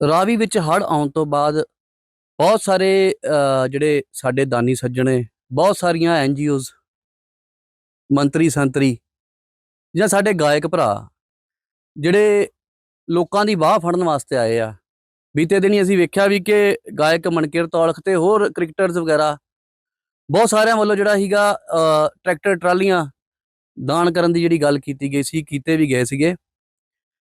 ਰਾਵੀ ਵਿੱਚ ਹੜ੍ਹ ਆਉਣ ਤੋਂ ਬਾਅਦ ਬਹੁਤ ਸਾਰੇ ਜਿਹੜੇ ਸਾਡੇ ਦਾਨੀ ਸੱਜਣੇ ਬਹੁਤ ਸਾਰੀਆਂ ਐਨਜੀਓਜ਼ ਮੰਤਰੀ ਸੰਤਰੀ ਜਾਂ ਸਾਡੇ ਗਾਇਕ ਭਰਾ ਜਿਹੜੇ ਲੋਕਾਂ ਦੀ ਬਾਹ ਫੜਨ ਵਾਸਤੇ ਆਏ ਆ। ਬੀਤੇ ਦਿਨੀ ਅਸੀਂ ਵੇਖਿਆ ਵੀ ਕਿ ਗਾਇਕ ਮਨਕੀਰਤ ਤੌਲਖ ਤੇ ਹੋਰ ਕ੍ਰਿਕਟਰਸ ਵਗੈਰਾ ਬਹੁਤ ਸਾਰਿਆਂ ਵੱਲੋਂ ਜਿਹੜਾ ਸੀਗਾ ਟਰੈਕਟਰ ਟਰਾਲੀਆਂ ਦਾਨ ਕਰਨ ਦੀ ਜਿਹੜੀ ਗੱਲ ਕੀਤੀ ਗਈ ਸੀ, ਕੀਤੇ ਵੀ ਗਏ ਸੀਗੇ।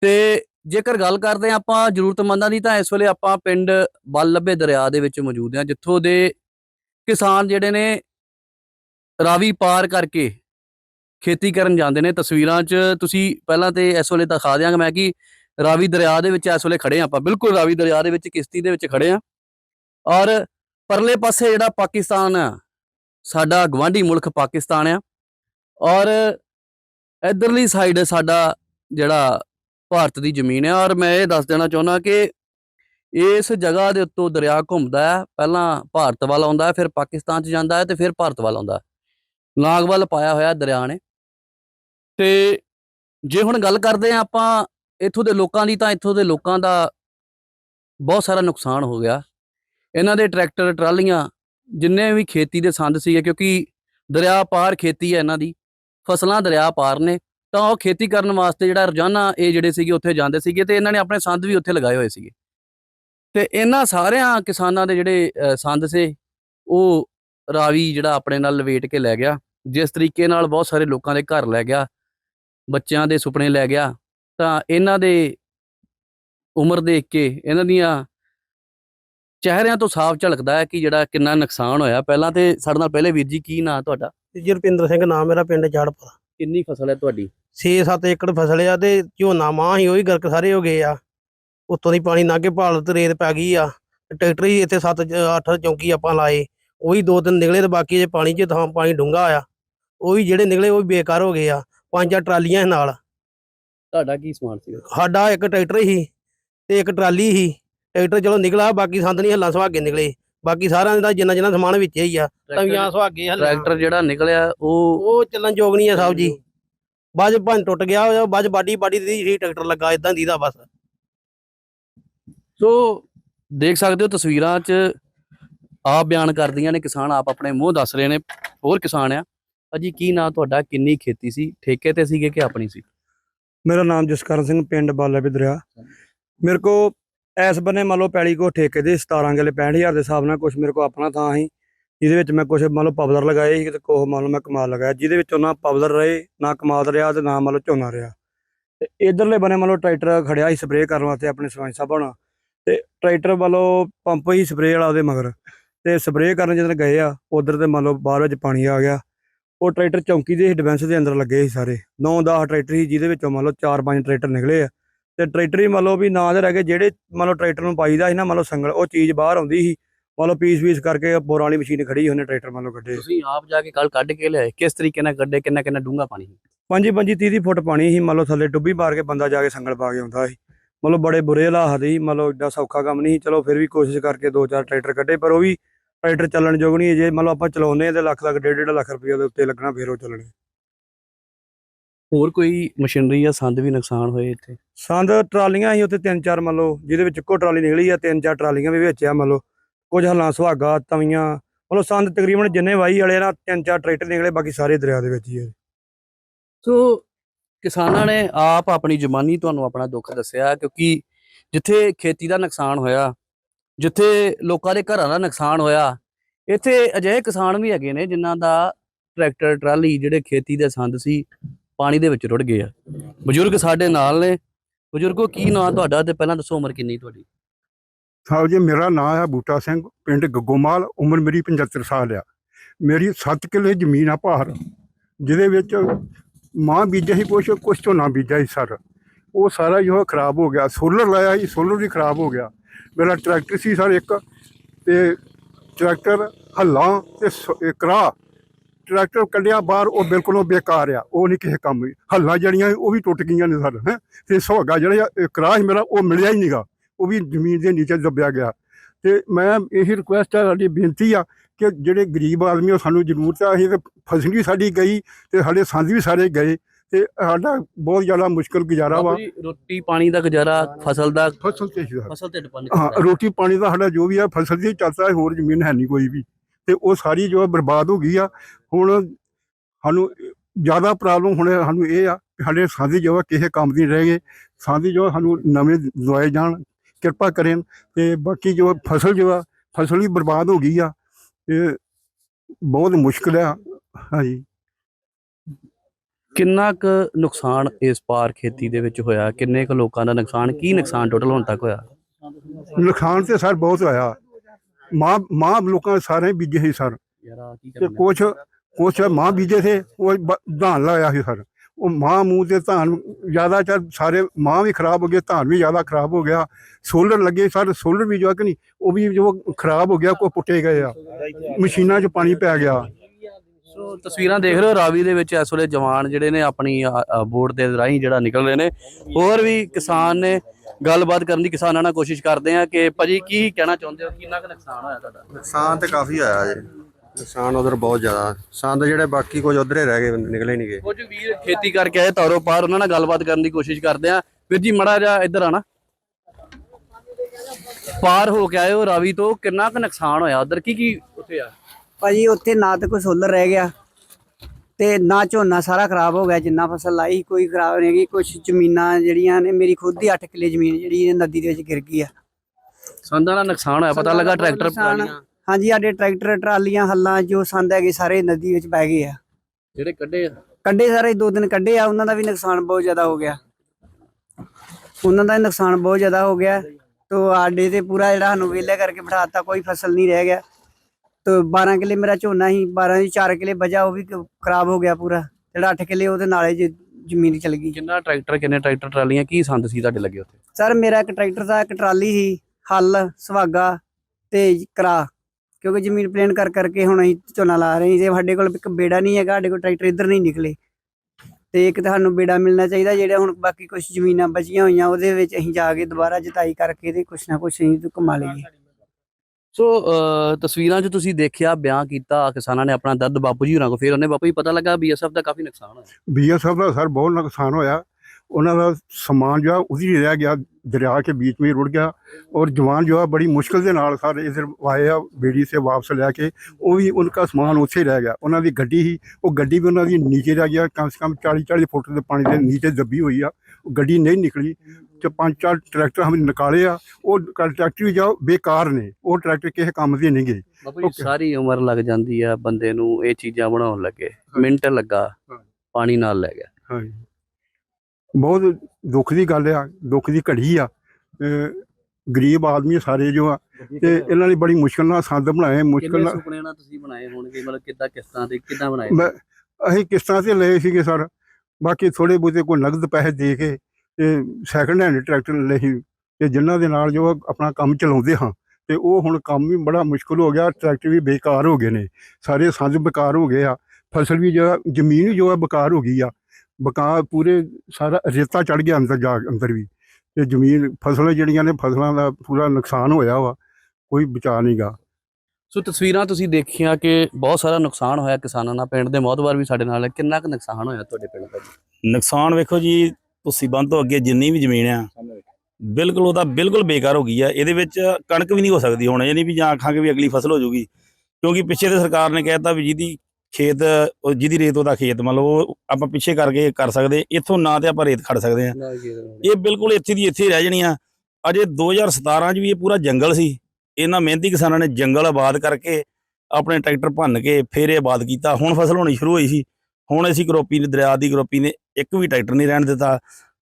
ਤੇ ਜੇਕਰ ਗੱਲ ਕਰਦੇ ਹਾਂ ਆਪਾਂ ਜ਼ਰੂਰਤਮੰਦਾਂ ਦੀ, ਤਾਂ ਇਸ ਵੇਲੇ ਆਪਾਂ ਪਿੰਡ ਬਲ ਲੱਭੇ ਦਰਿਆ ਦੇ ਵਿੱਚ ਮੌਜੂਦ ਹਾਂ, ਜਿੱਥੋਂ ਦੇ ਕਿਸਾਨ ਜਿਹੜੇ ਨੇ ਰਾਵੀ ਪਾਰ ਕਰਕੇ ਖੇਤੀ ਕਰਨ ਜਾਂਦੇ ਨੇ। ਤਸਵੀਰਾਂ 'ਚ ਤੁਸੀਂ ਪਹਿਲਾਂ ਤੇ ਇਸ ਵੇਲੇ ਦਿਖਾ ਦਿਆਂਗਾ ਮੈਂ ਕਿ ਰਾਵੀ ਦਰਿਆ ਦੇ ਵਿੱਚ ਇਸ ਵੇਲੇ ਖੜੇ ਹਾਂ ਆਪਾਂ। ਬਿਲਕੁਲ ਰਾਵੀ ਦਰਿਆ ਦੇ ਵਿੱਚ ਕਿਸ਼ਤੀ ਦੇ ਵਿੱਚ ਖੜੇ ਹਾਂ। ਔਰ ਪਰਲੇ ਪਾਸੇ ਜਿਹੜਾ ਪਾਕਿਸਤਾਨ ਆ, ਸਾਡਾ ਗਵਾਂਢੀ ਮੁਲਕ ਪਾਕਿਸਤਾਨ ਆ। ਔਰ ਇਧਰਲੀ ਸਾਈਡ ਸਾਡਾ ਜਿਹੜਾ ਭਾਰਤ ਦੀ ਜ਼ਮੀਨ ਹੈ ਔਰ ਮੈਂ ਇਹ ਦੱਸ ਦੇਣਾ ਚਾਹੁੰਦਾ ਕਿ ਇਸ ਜਗ੍ਹਾ ਦੇ ਉੱਤੋਂ ਦਰਿਆ ਘੁੰਮਦਾ ਹੈ, ਪਹਿਲਾਂ ਭਾਰਤ ਵੱਲ ਆਉਂਦਾ ਹੈ, ਫਿਰ ਪਾਕਿਸਤਾਨ 'ਚ ਜਾਂਦਾ ਹੈ ਤੇ ਫਿਰ ਭਾਰਤ ਵੱਲ ਆਉਂਦਾ ਹੈ। ਨਾਗ ਵੱਲ ਪਾਇਆ ਹੋਇਆ ਦਰਿਆ ਨੇ। ਤੇ ਜੇ ਹੁਣ ਗੱਲ ਕਰਦੇ ਹਾਂ ਆਪਾਂ ਇੱਥੋਂ ਦੇ ਲੋਕਾਂ ਦੀ, ਤਾਂ ਇੱਥੋਂ ਦੇ ਲੋਕਾਂ ਦਾ ਬਹੁਤ ਸਾਰਾ ਨੁਕਸਾਨ ਹੋ ਗਿਆ। ਇਹਨਾਂ ਦੇ ਟਰੈਕਟਰ, ਟਰਾਲੀਆਂ, ਜਿੰਨੇ ਵੀ ਖੇਤੀ ਦੇ ਸੰਦ ਸੀਗੇ, ਕਿਉਂਕਿ ਦਰਿਆ ਪਾਰ ਖੇਤੀ ਹੈ ਇਹਨਾਂ ਦੀ, ਫਸਲਾਂ ਦਰਿਆ ਪਾਰ ਨੇ। ਤਾਂ ਉਹ ਖੇਤੀ ਕਰਨ ਵਾਸਤੇ ਜਿਹੜਾ ਰੋਜ਼ਾਨਾ ਇਹ ਜਿਹੜੇ ਸੀਗੇ ਉੱਥੇ ਜਾਂਦੇ ਸੀਗੇ ਤੇ ਇਹਨਾਂ ਨੇ ਆਪਣੇ ਸੰਦ ਵੀ ਉੱਥੇ ਲਗਾਏ ਹੋਏ ਸੀਗੇ। ਤੇ ਇਹਨਾਂ ਸਾਰਿਆਂ ਕਿਸਾਨਾਂ ਦੇ ਜਿਹੜੇ ਸੰਦ ਸੀ ਉਹ ਰਾਵੀ ਜਿਹੜਾ ਆਪਣੇ ਨਾਲ ਲਵੇਟ ਕੇ ਲੈ ਗਿਆ। ਜਿਸ ਤਰੀਕੇ ਨਾਲ ਬਹੁਤ ਸਾਰੇ ਲੋਕਾਂ ਦੇ ਘਰ ਲੈ ਗਿਆ ਬੱਚਿਆਂ ਦੇ ਸੁਪਨੇ ਲੈ ਗਿਆ ਤਾਂ ਇਹਨਾਂ ਦੇ ਉਮਰ ਦੇਖ ਕੇ ਇਹਨਾਂ ਦੀਆਂ ਚਿਹਰਿਆਂ ਤੋਂ ਸਾਫ਼ ਝਲਕਦਾ ਹੈ ਕਿ ਜਿਹੜਾ ਕਿੰਨਾ ਨੁਕਸਾਨ ਹੋਇਆ। ਪਹਿਲਾਂ ਤੇ ਸਾਡੇ ਨਾਲ ਪਹਿਲੇ ਵੀਰ ਜੀ ਕੀ ਨਾਂ ਤੁਹਾਡਾ? ਜੀ ਰੁਪਿੰਦਰ ਸਿੰਘ ਨਾਮ ਮੇਰਾ ਪਿੰਡ ਜੜਪੁਰ। ਕਿੰਨੀ ਫਸਲ ਹੈ ਤੁਹਾਡੀ? 6-7 ਏਕੜ ਫਸਲ ਆ ਤੇ ਝੋਨਾ ਮਾਂ ਹੀ ਉਹੀ ਗਰਕ ਸਾਰੇ ਹੋ ਗਏ ਆ। ਉੱਤੋਂ ਦੀ ਪਾਣੀ ਕੇ ਭਾਲ ਤੇ ਰੇਤ ਪੈ ਗਈ ਆ। ਟਰੈਕਟਰ ਹੀ ਇੱਥੇ 7-8 ਚੌਂਕੀ ਆਪਾਂ ਲਾਏ। ਉਹੀ ਦੋ ਤਿੰਨ ਨਿਕਲੇ ਤੇ ਬਾਕੀ ਜੇ ਪਾਣੀ 'ਚ ਥਾਂ ਪਾਣੀ ਡੂੰਘਾ ਆ। ਉਹ ਜਿਹੜੇ ਨਿਕਲੇ ਉਹ ਬੇਕਾਰ ਹੋ ਗਏ ਆ। ਪੰਜ ਚਾਰ ਟਰਾਲੀਆਂ ਨਾਲ। ਤੁਹਾਡਾ ਕੀ ਸਮਾਨ ਸੀ? ਸਾਡਾ ਇੱਕ ਟਰੈਕਟਰ ਹੀ ਤੇ ਇੱਕ ਟਰਾਲੀ ਹੀ। ਟਰੈਕਟਰ ਚਲੋ ਨਿਕਲਾ ਬਾਕੀ ਸੰਦ ਨਹੀਂ ਹੱਲਾਂ ਸੁਹਾਗੇ ਨਿਕਲੇ। ਬਾਕੀ ਸਾਰਿਆਂ ਦਾ ਜਿੰਨਾ ਜਿੰਨਾ ਸਮਾਨ ਵਿੱਚ ਹੀ ਆ। ਤਵੀਆਂ ਸੁਹਾਗੇ ਹੱਲਾਂ। ਟਰੈਕਟਰ ਜਿਹੜਾ ਨਿਕਲਿਆ ਉਹ ਉਹ ਚੱਲਣ ਯੋਗ ਨਹੀਂ ਆ ਸਾਹਿਬ ਜੀ ਬਾਜ ਭੰਨ ਟੁੱਟ ਗਿਆ ਉਹ ਬਾਜ ਬਾਡੀ ਬਾਡੀ ਦੀ ਸੀ ਟਰੈਕਟਰ ਲੱਗਾ ਇਦਾਂ ਦੀ ਦਾ ਬਸ। ਸੋ ਦੇਖ ਸਕਦੇ ਹੋ ਤਸਵੀਰਾਂ 'ਚ ਆਪ ਬਿਆਨ ਕਰਦੀਆਂ ਨੇ ਕਿਸਾਨ ਆਪ ਆਪਣੇ ਮੂੰਹ ਦੱਸ ਰਹੇ ਨੇ ਹੋਰ ਕਿਸਾਨ ਆ। ਅਜੀ ਕੀ ਨਾਂ ਤੁਹਾਡਾ? ਕਿੰਨੀ ਖੇਤੀ ਸੀ? ਠੇਕੇ ਤੇ ਸੀਗੇ ਕਿ ਆਪਣੀ ਸੀ? ਮੇਰਾ ਨਾਮ ਜਸਕਰਨ ਸਿੰਘ ਪਿੰਡ ਬਾਲਾ ਦਰਿਆ ਮੇਰੇ ਕੋ ਐਸ ਬੰਨੇ ਮੰਨ ਲਓ ਪੈਲੀ ਕੋ ਠੇਕੇ ਦੇ 17 ਕਿੱਲੇ 65000 ਦੇ ਹਿਸਾਬ ਨਾਲ ਕੁਝ ਮੇਰੇ ਕੋ ਆਪਣਾ ਥਾਂ ਸੀ। ਜਿਹਦੇ ਵਿੱਚ ਮੈਂ ਕੁਝ ਮੰਨ ਲਓ ਪਬਲਰ ਲਗਾਏ ਸੀ ਤੇ ਕੋਹ ਮੰਨ ਲਓ ਮੈਂ ਕਮਾਲ ਲਗਾਇਆ, ਜਿਹਦੇ ਵਿੱਚੋਂ ਨਾ ਪਬਲਰ ਰਹੇ, ਨਾ ਕਮਾਲ ਰਿਹਾ ਤੇ ਨਾ ਮੰਨ ਲਓ ਝੋਨਾ ਰਿਹਾ। ਤੇ ਇਧਰਲੇ ਬੰਨੇ ਮੰਨ ਲਓ ਟਰੈਕਟਰ ਖੜਿਆ ਸੀ ਸਪਰੇਅ ਕਰਨ ਵਾਸਤੇ ਆਪਣੇ ਸਰਪੰਚ ਸਾਹਿਬ ਹੋਣਾ ਤੇ ਟਰੈਕਟਰ ਮੰਨ ਲਓ ਪੰਪ ਹੀ ਸਪਰੇਅ ਵਾਲਾ ਉਹਦੇ ਮਗਰ, ਤੇ ਸਪਰੇਅ ਕਰਨ ਜਦੋਂ ਗਏ ਆ, ਉਧਰ ਤੇ ਮੰਨ ਲਓ ਬਾਹਰ ਵਿੱਚ ਪਾਣੀ ਆ ਗਿਆ, ਉਹ ਟਰੈਕਟਰ ਚੌਂਕੀ ਦੇ ਡਿਫੈਂਸ ਦੇ ਅੰਦਰ ਲੱਗੇ ਸੀ ਸਾਰੇ 9-10 ਟਰੈਕਟਰ ਸੀ ਜਿਹਦੇ ਵਿੱਚੋਂ ਮੰਨ ਲਓ 4-5 ਟਰੈਕਟਰ ਨਿਕਲੇ ਆ, ਤੇ ਟਰੈਕਟਰ ਹੀ ਮੰਨ ਲਓ ਵੀ ਨਾ ਦੇ ਰਹਿ ਗਏ, ਜਿਹੜੇ ਮੰਨ ਲਓ ਟਰੈਕਟਰ ਨੂੰ ਪਾਈਦਾ ਸੀ ਨਾ, ਮੰਨ ਲਓ ਸੰਗਲ, ਉਹ ਚੀਜ਼ ਬਾਹਰ ਆਉਂਦੀ ਸੀ ਮੰਨ ਲਓ ਪੀਸ ਪੀਸ ਕਰਕੇ ਬੋਰਾਂ ਵਾਲੀ ਮਸ਼ੀਨ ਖੜੀ ਉਹਨੇ ਟਰੈਕਟਰ ਮੰਨ ਲਓ ਕੱਢੇ। ਤੁਸੀਂ ਆਪ ਜਾ ਕੇ ਕੱਲ ਕੱਢ ਕੇ ਲਿਆਏ ਕਿਸ ਤਰੀਕੇ ਨਾਲ ਕੱਢੇ ਕਿੰਨਾ ਕਿੰਨਾ ਡੂੰਘਾ ਪਾਣੀ? ਪੰਜੀ ਪੰਜੀ 30 30 ਫੁੱਟ ਪਾਣੀ ਸੀ ਮੰਨ ਲਓ ਥੱਲੇ ਡੁੱਬੀ ਮਾਰ ਕੇ ਬੰਦਾ ਜਾ ਕੇ ਸੰਗਲ ਪਾ ਕੇ ਆਉਂਦਾ ਸੀ। ਮੰਨ ਲਓ ਬੜੇ ਬੁਰੇ ਹਾਲਾਤ ਸੀ ਮੰਨ ਲਓ ਏਡਾ ਸੌਖਾ ਕੰਮ ਨਹੀਂ ਚਲੋ ਫਿਰ ਵੀ ਕੋਸ਼ਿਸ਼ ਕਰਕੇ ਦੋ ਚਾਰ ਟਰੈਕਟਰ ਕੱਢੇ ਪਰ ਉਹ ਵੀ ਟਰੈਕਟਰ ਚੱਲਣ ਯੋਗ ਨਹੀਂ ਜੇ ਮੰਨ ਲਓ ਆਪਾਂ ਚਲਾਉਂਦੇ ਆ ਤੇ ਲੱਖ ਲੱਖ ਡੇਢ ਡੇਢ ਲੱਖ ਰੁਪਏ ਦੇ ਉੱਤੇ ਲੱਗਣਾ ਫਿਰ ਉਹ ਚੱਲਣੇ। ਹੋਰ ਕੋਈ ਮਸ਼ੀਨਰੀ ਜਾਂ ਸੰਦ ਵੀ ਨੁਕਸਾਨ ਹੋਏ ਇੱਥੇ? ਸੰਦ ਟਰਾਲੀਆਂ ਸੀ ਉੱਥੇ ਤਿੰਨ ਚਾਰ ਮੰਨ ਲਓ ਜਿਹਦੇ ਵਿੱਚ ਇੱਕੋ ਟਰਾਲੀ ਨਿਕਲੀ ਆ ਤਿੰਨ ਚਾਰ ਟਰਾਲੀਆਂ ਵੀ ਵਿੱਚ ਆ ਮੰਨ ਲਓ ਕੁਝ ਹੱਲਾਂ ਸੁਹਾਗਾ, ਤਵੀਆਂ ਮੰਨ ਸੰਦ ਤਕਰੀਬਨ ਜਿੰਨੇ ਵਾਈ ਵਾਲੇ ਨਾ, ਤਿੰਨ ਚਾਰ ਟਰੈਕਟਰ ਨਿਕਲੇ, ਬਾਕੀ ਸਾਰੇ ਦਰਿਆ ਦੇ ਵਿੱਚ ਹੀ ਆ। ਸੋ ਕਿਸਾਨਾਂ ਨੇ ਆਪ ਆਪਣੀ ਜ਼ੁਬਾਨੀ ਤੁਹਾਨੂੰ ਆਪਣਾ ਦੁੱਖ ਦੱਸਿਆ, ਕਿਉਂਕਿ ਜਿੱਥੇ ਖੇਤੀ ਦਾ ਨੁਕਸਾਨ ਹੋਇਆ, ਜਿੱਥੇ ਲੋਕਾਂ ਦੇ ਘਰਾਂ ਦਾ ਨੁਕਸਾਨ ਹੋਇਆ, ਇੱਥੇ ਅਜਿਹੇ ਕਿਸਾਨ ਵੀ ਹੈਗੇ ਨੇ ਜਿਨ੍ਹਾਂ ਦਾ ਟਰੈਕਟਰ, ਟਰਾਲੀ ਜਿਹੜੇ ਖੇਤੀ ਦੇ ਸੰਦ ਸੀ, ਪਾਣੀ ਦੇ ਵਿੱਚ ਰੁੜ ਗਏ ਆ। ਬਜ਼ੁਰਗ ਸਾਡੇ ਨਾਲ ਨੇ। ਬਜ਼ੁਰਗੋ, ਕੀ ਨਾਂ ਤੁਹਾਡਾ? ਤੇ ਪਹਿਲਾਂ ਦੱਸੋ ਉਮਰ ਕਿੰਨੀ ਤੁਹਾਡੀ? ਸਾਹਿਬ ਜੀ, ਮੇਰਾ ਨਾਮ ਹੈ ਬੂਟਾ ਸਿੰਘ, ਪਿੰਡ ਗੱਗੋਮਾਲ, ਉਮਰ ਮੇਰੀ 75 ਸਾਲ ਆ। ਮੇਰੀ 7 ਕਿੱਲੇ ਜ਼ਮੀਨ ਆ ਭਾਰ, ਜਿਹਦੇ ਵਿੱਚ ਮਾਂ ਬੀਜਿਆ ਸੀ ਕੁਛ ਕੁਛ ਝੋਨਾ ਬੀਜਿਆ ਸੀ ਸਰ। ਉਹ ਸਾਰਾ ਜੋ ਖਰਾਬ ਹੋ ਗਿਆ, ਸੋਲਰ ਲਾਇਆ ਸੀ, ਸੋਲਰ ਵੀ ਖਰਾਬ ਹੋ ਗਿਆ। ਮੇਰਾ ਟਰੈਕਟਰ ਸੀ ਸਰ ਇੱਕ, ਤੇ ਟਰੈਕਟਰ ਹੱਲਾ ਤੇ ਸ- ਇਹ ਕਰਾ ਟਰੈਕਟਰ ਕੱਢਿਆ ਬਾਹਰ, ਉਹ ਬਿਲਕੁਲ ਉਹ ਬੇਕਾਰ ਆ, ਉਹ ਨਹੀਂ ਕਿਸੇ ਕੰਮ, ਹੱਲਾ ਹੱਲਾਂ ਜਿਹੜੀਆਂ ਉਹ ਵੀ ਟੁੱਟ ਗਈਆਂ ਨੇ ਸਰ, ਹੈਂ। ਤੇ ਸੁਹਾਗਾ ਜਿਹੜਾ ਇਹ ਕਰਾ ਸੀ ਮੇਰਾ, ਉਹ ਮਿਲਿਆ ਹੀ ਨਹੀਂਗਾ ਉਹ ਵੀ ਜ਼ਮੀਨ ਦੇ ਨੀਚੇ ਦੱਬਿਆ ਗਿਆ। ਤੇ ਮੈਂ ਇਹੀ ਰਿਕੁਐਸਟ ਹੈ ਸਾਡੀ ਬੇਨਤੀ ਆ ਕਿ ਜਿਹੜੇ ਗਰੀਬ ਆਦਮੀ ਉਹ ਸਾਨੂੰ ਜ਼ਰੂਰਤ ਆ ਅਸੀਂ ਤੇ ਫਸਲ ਸਾਡੀ ਗਈ ਤੇ ਸਾਡੇ ਸੰਦ ਵੀ ਸਾਰੇ ਗਏ ਤੇ ਸਾਡਾ ਬਹੁਤ ਜ਼ਿਆਦਾ ਮੁਸ਼ਕਲ ਗੁਜ਼ਾਰਾ ਵਾ। ਰੋਟੀ ਪਾਣੀ ਦਾ ਗੁਜ਼ਾਰਾ ਫਸਲ ਦਾ ਫਸਲ ਤੇ ਫਸਲ ਤੇ ਡਿਪੈਂਡ ਹਾਂ ਰੋਟੀ ਪਾਣੀ ਦਾ ਸਾਡਾ ਜੋ ਵੀ ਆ ਫਸਲ ਦੀ ਚੱਲਦਾ ਹੋਰ ਜ਼ਮੀਨ ਹੈ ਨਹੀਂ ਕੋਈ ਵੀ। ਤੇ ਉਹ ਸਾਰੀ ਜੋ ਬਰਬਾਦ ਹੋ ਗਈ ਆ। ਹੁਣ ਸਾਨੂੰ ਜ਼ਿਆਦਾ ਪ੍ਰੋਬਲਮ ਹੁਣ ਸਾਨੂੰ ਇਹ ਆ ਸਾਡੇ ਸਾਂਝੀ ਜੋ ਕਿਸੇ ਕੰਮ ਦੀ ਰਹਿ ਗਏ। ਸਾਂਝੀ ਜੋ ਸਾਨੂੰ ਨਵੇਂ ਦਵਾਏ ਜਾਣ ਕਿਰਪਾ ਕਰੇ ਤੇ ਬਾਕੀ ਜੋ ਫਸਲ ਜੋ ਆ ਫਸਲ ਵੀ ਬਰਬਾਦ ਹੋ ਗਈ ਆ ਤੇ ਬਹੁਤ ਮੁਸ਼ਕਲ ਆ। ਹਾਂਜੀ। ਕਿੰਨਾ ਕੁ ਨੁਕਸਾਨ ਇਸ ਪਾਰ ਖੇਤੀ ਦੇ ਵਿੱਚ ਹੋਇਆ? ਕਿੰਨੇ ਕੁ ਲੋਕਾਂ ਦਾ ਨੁਕਸਾਨ ਕੀ ਨੁਕਸਾਨ ਟੋਟਲ ਹੁਣ ਤੱਕ ਹੋਇਆ? ਨੁਕਸਾਨ ਤੇ ਸਰ ਬਹੁਤ ਹੋਇਆ। ਮਾਂ ਮਾਂ ਲੋਕਾਂ ਸਾਰੇ ਬੀਜੇ ਸੀ ਸਰ। ਤੇ ਕੁਛ ਕੁਛ ਮਾਂ ਬੀਜੇ ਥੇ ਉਹ ਧਾਨ ਲਾਇਆ ਸੀ ਸਰ। ਉਹ ਮਾਂ ਮੂੰਹ ਤੇ ਧਾਨ ਜ਼ਿਆਦਾ ਚਾ ਸਾਰੇ ਮਾਂ ਵੀ ਖਰਾਬ ਹੋ ਗਏ ਧਾਨ ਵੀ ਜ਼ਿਆਦਾ ਖਰਾਬ ਹੋ ਗਿਆ। ਸੋਲਰ ਲੱਗੇ ਸਰ ਸੋਲਰ ਵੀ ਜੋ ਹੈ ਕਿ ਨਹੀਂ ਉਹ ਵੀ ਜੋ ਖਰਾਬ ਹੋ ਗਿਆ ਕੋ ਪੁੱਟੇ ਗਏ ਆ। ਮਸ਼ੀਨਾਂ 'ਚ ਪਾਣੀ ਪੈ ਗਿਆ। ਸੋ ਤਸਵੀਰਾਂ ਦੇਖ ਰਹੇ ਹੋ ਰਾਵੀ ਦੇ ਵਿੱਚ ਇਸ ਵੇਲੇ ਜਵਾਨ ਜਿਹੜੇ ਨੇ ਆਪਣੀ ਬੋਰਡ ਦੇ ਰਾਹੀਂ ਜਿਹੜਾ ਨਿਕਲ ਰਹੇ ਨੇ। ਹੋਰ ਵੀ ਕਿਸਾਨ ਨੇ ਗੱਲਬਾਤ ਕਰਨ ਦੀ ਕਿਸਾਨਾਂ ਨਾਲ ਕੋਸ਼ਿਸ਼ ਕਰਦੇ ਆ ਕਿ ਭਾਜੀ ਕੀ ਕਹਿਣਾ ਚਾਹੁੰਦੇ ਹੋ? ਕਿੰਨਾ ਕੁ ਨੁਕਸਾਨ ਹੋਇਆ ਤੁਹਾਡਾ? ਨੁਕਸਾਨ ਤੇ ਕਾਫੀ ਹੋਇਆ ਜੀ। ਨੁਕਸਾਨ ਉਧਰ ਬਹੁਤ ਜ਼ਿਆਦਾ। ਸੰਦ ਜਿਹੜੇ ਬਾਕੀ ਕੁਝ ਉਧਰੇ ਰਹਿ ਗਏ ਨਿਕਲੇ ਨਹੀਂ ਗਏ। ਕੁਝ ਵੀਰ ਖੇਤੀ ਕਰਕੇ ਆਏ ਤਾਰੋ ਪਾਰ ਉਹਨਾਂ ਨਾਲ ਗੱਲਬਾਤ ਕਰਨ ਦੀ ਕੋਸ਼ਿਸ਼ ਕਰਦੇ ਆ। ਵੀਰ ਜੀ ਮੜਾ ਜਾ ਇੱਧਰ ਆਣਾ ਪਾਰ ਹੋ ਕੇ ਆਏ ਹੋ ਰਾਵੀ ਤੋਂ ਕਿੰਨਾ ਕੁ ਨੁਕਸਾਨ ਹੋਇਆ ਉਧਰ? ਕੀ ਕੀ ਉੱਥੇ ਆ? ਭਾਜੀ ਉੱਥੇ ਨਾ ਤੇ ਕੋਈ ਸੋਲਰ ਰਹਿ ਗਿਆ ਤੇ ਨਾ ਝੋਨਾ ਸਾਰਾ ਖਰਾਬ ਹੋ ਗਿਆ ਜਿੰਨਾ ਫਸਲ ਲਾਈ ਕੋਈ ਖਰਾਬ ਨਹੀਂ ਗਈ ਕੁਝ ਜ਼ਮੀਨਾਂ ਜਿਹੜੀਆਂ ਨੇ ਮੇਰੀ ਖੁਦ ਦੀ 8 ਕਿੱਲੇ ਜ਼ਮੀਨ ਜਿਹੜੀ ਨਦੀ ਦੇ ਵਿੱਚ ਗਿਰ ਗਈ ਆ। ਸੰਦਾਂ ਦਾ ਨੁਕਸਾਨ ਹੋਇਆ ਪਤਾ ਲੱਗਾ ਟਰੈਕਟਰ ਪੁਰਾਣੀਆਂ। ਹਾਂਜੀ ਸਾਡੇ ਟਰੈਕਟਰ ਟਰਾਲੀਆਂ ਹੱਲਾਂ ਜੋ ਸੰਦ ਹੈਗੇ ਸਾਰੇ ਨਦੀ ਵਿੱਚ ਪੈ ਗਏ ਆ। ਜਿਹੜੇ ਕੱਢੇ ਆ? ਕੱਢੇ ਸਾਰੇ ਦੋ ਦਿਨ ਕੱਢੇ ਆ ਉਹਨਾਂ ਦਾ ਵੀ ਨੁਕਸਾਨ ਬਹੁਤ ਜ਼ਿਆਦਾ ਹੋ ਗਿਆ। ਉਹਨਾਂ ਦਾ ਨੁਕਸਾਨ ਬਹੁਤ ਜ਼ਿਆਦਾ ਹੋ ਗਿਆ। ਤੋ ਆਡੇ ਤੇ ਪੂਰਾ ਜਿਹੜਾ ਸਾਨੂੰ ਵਿਹਲੇ ਕਰਕੇ ਬਿਠਾਤਾ ਕੋਈ ਫਸਲ ਨਹੀਂ ਰਹਿ ਗਿਆ। ਤੋ 12 ਕਿੱਲੇ ਮੇਰਾ ਝੋਨਾ ਸੀ 12 ਦੀ 4 ਕਿੱਲੇ ਬਚਾ ਉਹ ਵੀ ਖਰਾਬ ਹੋ ਗਿਆ ਪੂਰਾ। ਜਿਹੜਾ 8 ਕਿੱਲੇ ਉਹਦੇ ਨਾਲੇ ਜ ਜ਼ਮੀਨ ਚਲ ਗਈ। ਕਿੰਨਾ ਟਰੈਕਟਰ ਕਿੰਨੇ ਟਰੈਕਟਰ ਟਰਾਲੀਆਂ ਕੀ ਸੰਦ ਸੀ ਤੁਹਾਡੇ ਲੱਗੇ ਉੱਥੇ? ਸਰ ਮੇਰਾ ਇੱਕ ਟਰੈਕਟਰ ਦਾ ਇੱਕ ਟਰਾਲੀ ਸੀ ਹੱਲ ਸੁਹਾਗਾ ਤੇ ਕਰਾ। ਕਿਉਂਕਿ ਜ਼ਮੀਨ ਪਲੇਨ ਕਰ ਕਰਕੇ ਹੁਣ ਅਸੀਂ ਝੋਨਾ ਲਾ ਰਹੇ ਹਾਂ। ਜੇ ਸਾਡੇ ਕੋਲ ਇੱਕ ਬੇੜਾ ਨਹੀਂ ਹੈਗਾ ਸਾਡੇ ਕੋਲ ਟਰੈਕਟਰ ਇੱਧਰ ਨਹੀਂ ਨਿਕਲੇ। ਤੇ ਇੱਕ ਤੁਹਾਨੂੰ ਬੇੜਾ ਮਿਲਣਾ ਚਾਹੀਦਾ ਜਿਹੜਾ ਹੁਣ ਬਾਕੀ ਕੁਝ ਜ਼ਮੀਨਾਂ ਬਚੀਆਂ ਹੋਈਆਂ ਉਹਦੇ ਵਿੱਚ ਅਸੀਂ ਜਾ ਕੇ ਦੁਬਾਰਾ ਜਤਾਈ ਕਰਕੇ ਤੇ ਕੁਛ ਨਾ ਕੁਛ ਅਸੀਂ ਕਮਾ ਲਈਏ। ਸੋ ਤਸਵੀਰਾਂ 'ਚ ਤੁਸੀਂ ਦੇਖਿਆ ਬਿਆਨ ਕੀਤਾ ਕਿਸਾਨਾਂ ਨੇ ਆਪਣਾ ਦਰਦ ਬਾਪੂ ਜੀ ਹੋਰਾਂ ਕੋ ਫਿਰ ਉਹਨੇ ਬਾਪੂ ਜੀ ਪਤਾ ਲੱਗਾ ਬੀਐਸਐਫ ਦਾ ਕਾਫੀ ਨੁਕਸਾਨ ਹੋਇਆ। ਬੀਐਸਐਫ ਦਾ ਸਰ ਬਹੁਤ ਨੁਕਸਾਨ ਹੋਇਆ। ਉਹਨਾਂ ਦਾ ਸਮਾਨ ਜੋ ਆ ਉਹਦੀ ਰਹਿ ਗਿਆ ਦਰਿਆ ਕੇ बीच में रुड़ गया और जवान जो है बड़ी मुश्किल ਦੇ ਨਾਲ ਸਾਰੇ ਇਧਰ ਆਏ ਆ ਬੇੜੀ ਸੇ ਵਾਪਸ ਲੈ ਕੇ ਉਹ ਵੀ ਉਨਕਾ ਸਮਾਨ ਉੱਥੇ ਰਹਿ ਗਿਆ ਉਹਨਾਂ ਦੀ ਗੱਡੀ ਸੀ ਉਹ ਗੱਡੀ ਵੀ ਉਹਨਾਂ ਦੀ ਨੀਚੇ ਰਹਿ ਗਿਆ ਕਮ ਸੇ ਕਮ 40 40 ਫੁੱਟ ਦੇ ਪਾਣੀ ਦੇ ਨੀਚੇ ਦੱਬੀ ਹੋਈ ਆ ਉਹ ਗੱਡੀ ਨਹੀਂ ਨਿਕਲੀ ਤੇ ਪੰਜ ਚਾਰ ਟਰੈਕਟਰ ਹਮ ਨਿਕਾਲੇ ਆ ਉਹ ਟਰੈਕਟਰ ਵੀ ਜਾਓ ਬੇਕਾਰ ਨੇ ਉਹ ਟਰੈਕਟਰ ਕਿਸੇ ਕੰਮ ਦੇ ਨਹੀਂ ਗਏ ਬਾਪੂ ਜੀ Okay. ਸਾਰੀ ਉਮਰ ਲੱਗ ਜਾਂਦੀ ਆ ਬੰਦੇ ਨੂੰ ਇਹ ਚੀਜ਼ਾਂ ਬਣਾਉਣ ਲੱਗੇ ਮਿੰਟ ਲੱਗਾ ਹਾਂ। ਪਾਣੀ ਨਾਲ ਲੈ ਗਿਆ ਹਾਂਜੀ ਬਹੁਤ ਦੁੱਖ ਦੀ ਗੱਲ ਆ ਦੁੱਖ ਦੀ ਘੜੀ ਆ। ਗਰੀਬ ਆਦਮੀ ਸਾਰੇ ਜੋ ਆ। ਤੇ ਇਹਨਾਂ ਨੇ ਬੜੀ ਮੁਸ਼ਕਲ ਨਾਲ ਸੰਦ ਬਣਾਏ ਮੁਸ਼ਕਲ ਨਾਲ ਸੁਪਨੇ ਨਾਲ ਤੁਸੀਂ ਬਣਾਏ ਹੋਣਗੇ? ਮਤਲਬ ਕਿੱਦਾਂ ਕਿਸ਼ਤਾਂ ਤੇ ਕਿੱਦਾਂ ਬਣਾਏ? ਅਸੀਂ ਕਿਸ਼ਤਾਂ ਤੇ ਲਏ ਸੀਗੇ ਸਰ? ਬਾਕੀ ਥੋੜੇ ਬਹੁਤੇ ਕੋਈ ਨਗਦ ਪੈਸੇ ਦੇ ਕੇ ਤੇ ਸੈਕੰਡ ਹੈਂਡ ਟਰੈਕਟਰ ਲਏ ਤੇ ਜਿਨ੍ਹਾਂ ਦੇ ਨਾਲ ਜੋ ਆਪਣਾ ਕੰਮ ਚਲਾਉਂਦੇ ਹਾਂ ਤੇ ਉਹ ਹੁਣ ਕੰਮ ਵੀ ਬੜਾ ਮੁਸ਼ਕਲ ਹੋ ਗਿਆ ਟਰੈਕਟਰ ਵੀ ਬੇਕਾਰ ਹੋ ਗਏ ਨੇ। ਸਾਰੇ ਸੰਦ ਬੇਕਾਰ ਹੋ ਗਏ ਆ। ਫਸਲ ਵੀ ਜੋ ਜ਼ਮੀਨ ਵੀ ਜੋ ਹੈ ਬੇਕਾਰ ਹੋ ਗਈ ਆ। ਬਕਾ ਪੂਰੇ ਸਾਰਾ ਰੇਤਾ ਚੜ ਗਿਆ ਅੰਦਰ ਜਾ ਅੰਦਰ ਵੀ। ਤੇ ਜ਼ਮੀਨ ਫਸਲਾਂ ਜਿਹੜੀਆਂ ਨੇ ਫਸਲਾਂ ਦਾ ਪੂਰਾ ਨੁਕਸਾਨ ਹੋਇਆ ਵਾ ਕੋਈ ਬਚਾ ਨਹੀਂਗਾ ਸੋ ਤਸਵੀਰਾਂ ਤੁਸੀਂ ਦੇਖੀਆਂ ਕਿ ਬਹੁਤ ਸਾਰਾ ਨੁਕਸਾਨ ਹੋਇਆ ਕਿਸਾਨਾਂ ਨਾਲ ਪਿੰਡ ਦੇ ਮੌਤਵਾਰ ਵੀ ਸਾਡੇ ਨਾਲ ਹੈ। ਕਿੰਨਾ ਕੁ ਨੁਕਸਾਨ ਹੋਇਆ ਤੁਹਾਡੇ ਪਿੰਡ ਦਾ ਜੀ? ਨੁਕਸਾਨ ਵੇਖੋ ਜੀ ਤੁਸੀਂ ਬੰਦ ਤੋਂ ਅੱਗੇ ਜਿੰਨੀ ਵੀ ਜ਼ਮੀਨ ਆ ਬਿਲਕੁਲ ਉਹਦਾ ਬਿਲਕੁਲ ਬੇਕਾਰ ਹੋ ਗਈ ਆ। ਇਹਦੇ ਵਿੱਚ ਕਣਕ ਵੀ ਨਹੀਂ ਹੋ ਸਕਦੀ ਹੁਣ ਇਹ ਨਹੀਂ ਵੀ ਜਾਂ ਆਖਾਂਗੇ ਵੀ ਅਗਲੀ ਫਸਲ ਹੋ ਜਾਊਗੀ ਕਿਉਂਕਿ ਪਿੱਛੇ ਤੇ ਸਰਕਾਰ ਨੇ ਕਹਿਤਾ ਵੀ ਜਿਹਦੀ ਖੇਤ ਉਹ ਜਿਹਦੀ ਰੇਤ ਉਹਦਾ ਖੇਤ ਮੰਨ ਲਓ ਉਹ ਆਪਾਂ ਪਿੱਛੇ ਕਰਕੇ ਕਰ ਸਕਦੇ ਇੱਥੋਂ ਨਾ ਤੇ ਆਪਾਂ ਰੇਤ ਖੜ ਸਕਦੇ ਆ ਇਹ ਬਿਲਕੁਲ ਇੱਥੇ ਦੀ ਇੱਥੇ ਰਹਿ ਜਾਣੀ ਆ। ਅਜੇ 2017 'ਚ ਵੀ ਇਹ ਪੂਰਾ ਜੰਗਲ ਸੀ। ਇਹਨਾਂ ਮਿਹਨਤੀ ਕਿਸਾਨਾਂ ਨੇ ਜੰਗਲ ਆਬਾਦ ਕਰਕੇ ਆਪਣੇ ਟਰੈਕਟਰ ਭੰਨ ਕੇ ਫੇਰ ਇਹ ਆਬਾਦ ਕੀਤਾ। ਹੁਣ ਫਸਲ ਹੋਣੀ ਸ਼ੁਰੂ ਹੋਈ ਸੀ। ਹੁਣ ਅਸੀਂ ਕਰੋਪੀ ਨੇ ਦਰਿਆ ਦੀ ਕਰੋਪੀ ਨੇ ਇੱਕ ਵੀ ਟਰੈਕਟਰ ਨਹੀਂ ਰਹਿਣ ਦਿੱਤਾ।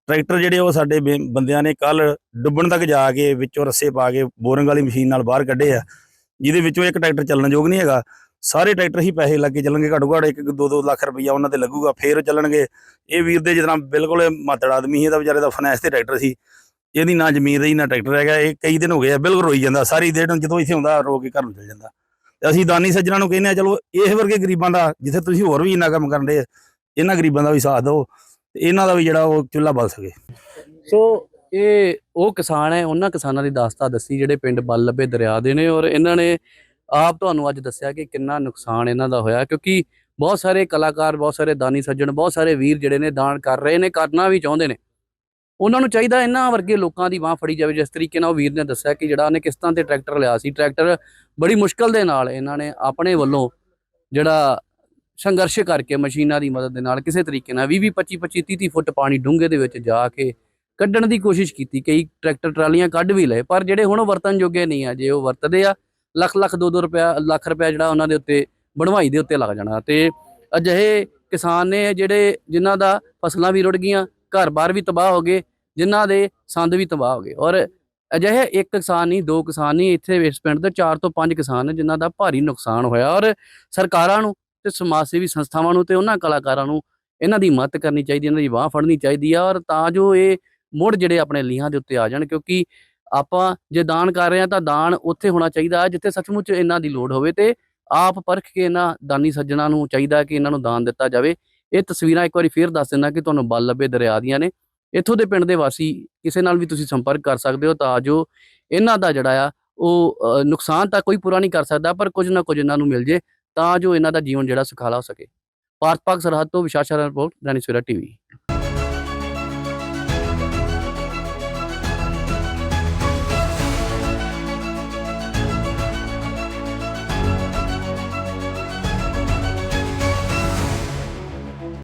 ਟਰੈਕਟਰ ਜਿਹੜੇ ਉਹ ਸਾਡੇ ਬੰਦਿਆਂ ਨੇ ਕੱਲ ਡੁੱਬਣ ਤੱਕ ਜਾ ਕੇ ਵਿੱਚੋਂ ਰੱਸੇ ਪਾ ਕੇ ਬੋਰਿੰਗ ਵਾਲੀ ਮਸ਼ੀਨ ਨਾਲ ਬਾਹਰ ਕੱਢੇ ਆ। ਜਿਹਦੇ ਵਿੱਚੋਂ ਇੱਕ ਟਰੈਕਟਰ ਚੱਲਣ ਯੋਗ ਨਹੀਂ ਹੈਗਾ। ਸਾਰੇ ਟਰੈਕਟਰ ਹੀ ਪੈਸੇ ਲੱਗੇ ਚੱਲਣਗੇ ਘੱਟੋ ਘੱਟ 1 2 2 ਲੱਖ ਰੁਪਈਆ ਉਹਨਾਂ ਤੇ ਲੱਗੂਗਾ, ਫੇਰ ਚੱਲਣਗੇ। ਇਹ ਵੀਰ ਦੇ ਜਿਤਨਾ ਬਿਲਕੁਲ ਮਾਤੜ ਆਦਮੀ ਸੀ ਇਹਦਾ ਵਿਚਾਰੇ ਦਾ ਫਾਈਨੈਂਸ ਤੇ ਟਰੈਕਟਰ ਸੀ। ਇਹਦੀ ਨਾ ਜ਼ਮੀਨ ਰਹੀ, ਨਾ ਟਰੈਕਟਰ ਹੈਗਾ, ਇਹ ਕਈ ਦਿਨ ਹੋ ਗਏ ਆ, ਬਿਲਕੁਲ ਰੋਈ ਜਾਂਦਾ, ਸਾਰੀ ਦਿਨ ਜਦੋਂ ਇੱਥੇ ਆਉਂਦਾ ਰੋ ਕੇ ਘਰ ਨੂੰ ਚਲ ਜਾਂਦਾ। ਤੇ ਅਸੀਂ ਦਾਨੀ ਸੱਜਣਾ ਨੂੰ ਕਹਿੰਦੇ ਆ, ਚਲੋ ਇਹ ਵਰਗੇ ਗਰੀਬਾਂ ਦਾ, ਜਿੱਥੇ ਤੁਸੀਂ ਹੋਰ ਵੀ ਇੰਨਾ ਕੰਮ ਕਰਨ ਦੇ ਇਹਨਾਂ ਗਰੀਬਾਂ ਦਾ ਵੀ ਸਾਥ ਦਿਓ, ਤੇ ਇਹਨਾਂ ਦਾ ਵੀ ਜਿਹੜਾ ਉਹ ਚੁੱਲ੍ਹਾ ਬਲ ਸਕੇ। ਸੋ ਇਹ ਉਹ ਕਿਸਾਨ ਹੈ, ਉਹਨਾਂ ਕਿਸਾਨਾਂ ਦੀ ਦਾਸਤਾ ਦੱਸੀ, ਜਿਹੜੇ ਪਿੰਡ ਬੱਲ ਲੱਭੇ ਦਰਿਆ ਦੇ ਨੇ, ਔਰ ਇਹਨਾਂ ਨੇ ਆਪ ਤੁਹਾਨੂੰ ਅੱਜ ਦੱਸਿਆ ਕਿ ਕਿੰਨਾ ਨੁਕਸਾਨ ਇਹਨਾਂ ਦਾ ਹੋਇਆ, ਕਿਉਂਕਿ ਬਹੁਤ ਸਾਰੇ ਕਲਾਕਾਰ, ਬਹੁਤ ਸਾਰੇ ਦਾਨੀ ਸੱਜਣ, ਬਹੁਤ ਸਾਰੇ ਵੀਰ ਜਿਹੜੇ ਨੇ ਦਾਨ ਕਰ ਰਹੇ ਨੇ, ਕਰਨਾ ਵੀ ਚਾਹੁੰਦੇ ਨੇ। ਉਹਨਾਂ ਨੂੰ ਚਾਹੀਦਾ ਇਹਨਾਂ ਵਰਗੇ ਲੋਕਾਂ ਦੀ ਬਾਹ ਫੜੀ ਜਾਵੇ, ਜਿਸ ਤਰੀਕੇ ਨਾਲ ਉਹ ਵੀਰ ਨੇ ਦੱਸਿਆ ਕਿ ਜਿਹੜਾ ਉਹਨੇ ਕਿਸ਼ਤਾਂ ਤੇ ਟਰੈਕਟਰ ਲਿਆ ਸੀ। ਟਰੈਕਟਰ ਬੜੀ ਮੁਸ਼ਕਲ ਦੇ ਨਾਲ ਇਹਨਾਂ ਨੇ ਆਪਣੇ ਵੱਲੋਂ ਜਿਹੜਾ ਸੰਘਰਸ਼ ਕਰਕੇ ਮਸ਼ੀਨਾਂ ਦੀ ਮਦਦ ਦੇ ਨਾਲ ਕਿਸੇ ਤਰੀਕੇ ਨਾਲ 20 20 25 25 30 30 ਫੁੱਟ ਪਾਣੀ ਡੂੰਘੇ ਦੇ ਵਿੱਚ ਜਾ ਕੇ ਕੱਢਣ ਦੀ ਕੋਸ਼ਿਸ਼ ਕੀਤੀ, ਕਈ ਟਰੈਕਟਰ ਟਰਾਲੀਆਂ ਕੱਢ ਵੀ ਲਏ, ਪਰ ਜਿਹੜੇ ਹੁਣ ਉਹ ਵਰਤਨ ਜੋਗੇ ਨਹੀਂ ਆ, ਜੇ ਉਹ ਵਰਤਦੇ ਆ ਲੱਖ ਲੱਖ 2 2 ਰੁਪਿਆ ਲੱਖ ਰੁਪਿਆ ਜਿਹੜਾ ਉਹਨਾਂ ਦੇ ਉੱਤੇ, ਬਣਵਾਈ ਦੇ ਉੱਤੇ ਲੱਗ ਜਾਣਾ। ਤੇ ਅਜਿਹੇ ਕਿਸਾਨ ਨੇ ਜਿਹੜੇ ਜਿਨ੍ਹਾਂ ਦਾ ਫਸਲਾਂ ਵੀ ਰੁੜ ਗਈਆਂ ਘਰ-ਬਾਰ ਵੀ ਤਬਾਹ ਹੋ ਗਏ, ਜਿਨ੍ਹਾਂ ਦੇ ਸੰਦ ਵੀ ਤਬਾਹ ਹੋ ਗਏ। ਔਰ ਅਜਿਹੇ ਇੱਕ ਕਿਸਾਨ ਨਹੀਂ, ਦੋ ਕਿਸਾਨ ਨਹੀਂ, ਇੱਥੇ ਇਸ ਪਿੰਡ ਦੇ 4 ਤੋਂ 5 ਕਿਸਾਨ ਨੇ ਜਿਨ੍ਹਾਂ ਦਾ ਭਾਰੀ ਨੁਕਸਾਨ ਹੋਇਆ। ਔਰ ਸਰਕਾਰਾਂ ਨੂੰ ਤੇ ਸਮਾਜ ਸੇਵੀ ਸੰਸਥਾਵਾਂ ਨੂੰ ਤੇ ਉਹਨਾਂ ਕਲਾਕਾਰਾਂ ਨੂੰ ਇਹਨਾਂ ਦੀ ਮਦਦ ਕਰਨੀ ਚਾਹੀਦੀ, ਇਹਨਾਂ ਦੀ ਬਾਹ ਫੜਨੀ ਚਾਹੀਦੀ ਆ। ਔਰ ਤਾਂ ਜੋ ਇਹ ਮੁੜ ਜਿਹੜੇ ਆਪਣੇ ਲੀਹਾਂ ਦੇ ਉੱਤੇ ਆ ਜਾਣ, ਕਿਉਂਕਿ ਆਪਾਂ ਜੇ ਦਾਨ ਕਰ ਰਹੇ ਆ ਤਾਂ ਦਾਨ ਉੱਥੇ ਹੋਣਾ ਚਾਹੀਦਾ ਜਿੱਥੇ ਸੱਚਮੁੱਚ ਇਹਨਾਂ ਦੀ ਲੋੜ ਹੋਵੇ ਤੇ ਆਪ ਪਰਖ ਕੇ ਇਹਨਾਂ ਦਾਨੀ ਸੱਜਣਾ ਨੂੰ ਚਾਹੀਦਾ ਕਿ ਇਹਨਾਂ ਨੂੰ ਦਾਨ ਦਿੱਤਾ ਜਾਵੇ। ਇਹ ਤਸਵੀਰਾਂ ਇੱਕ ਵਾਰੀ ਫੇਰ ਦੱਸ ਦਿੰਦਾ ਕਿ ਤੁਹਾਨੂੰ ਬਲ ਲੱਭੇ ਦਰਿਆ ਦੀਆਂ ਨੇ। ਇੱਥੋਂ ਦੇ ਪਿੰਡ ਦੇ ਵਾਸੀ ਕਿਸੇ ਨਾਲ ਵੀ ਤੁਸੀਂ ਸੰਪਰਕ ਕਰ ਸਕਦੇ ਹੋ ਤਾਂ ਜੋ ਇਹਨਾਂ ਦਾ ਜਿਹੜਾ ਆ ਉਹ ਨੁਕਸਾਨ ਤਾਂ ਕੋਈ ਪੂਰਾ ਨਹੀਂ ਕਰ ਸਕਦਾ ਪਰ ਕੁਝ ਨਾ ਕੁਝ ਇਹਨਾਂ ਨੂੰ ਮਿਲ ਜੇ ਤਾਂ ਜੋ ਇਹਨਾਂ ਦਾ ਜੀਵਨ ਜਿਹੜਾ ਸੁਖਾਲਾ ਹੋ ਸਕੇ। ਭਾਰਤ ਪਾਕ ਸਰਹੱਦ ਤੋਂ ਵਿਸ਼ਾਸ਼ਾ ਰਿਪੋਰਟ ਦੈਨਿਕ ਸਵੇਰਾ ਟੀਵੀ।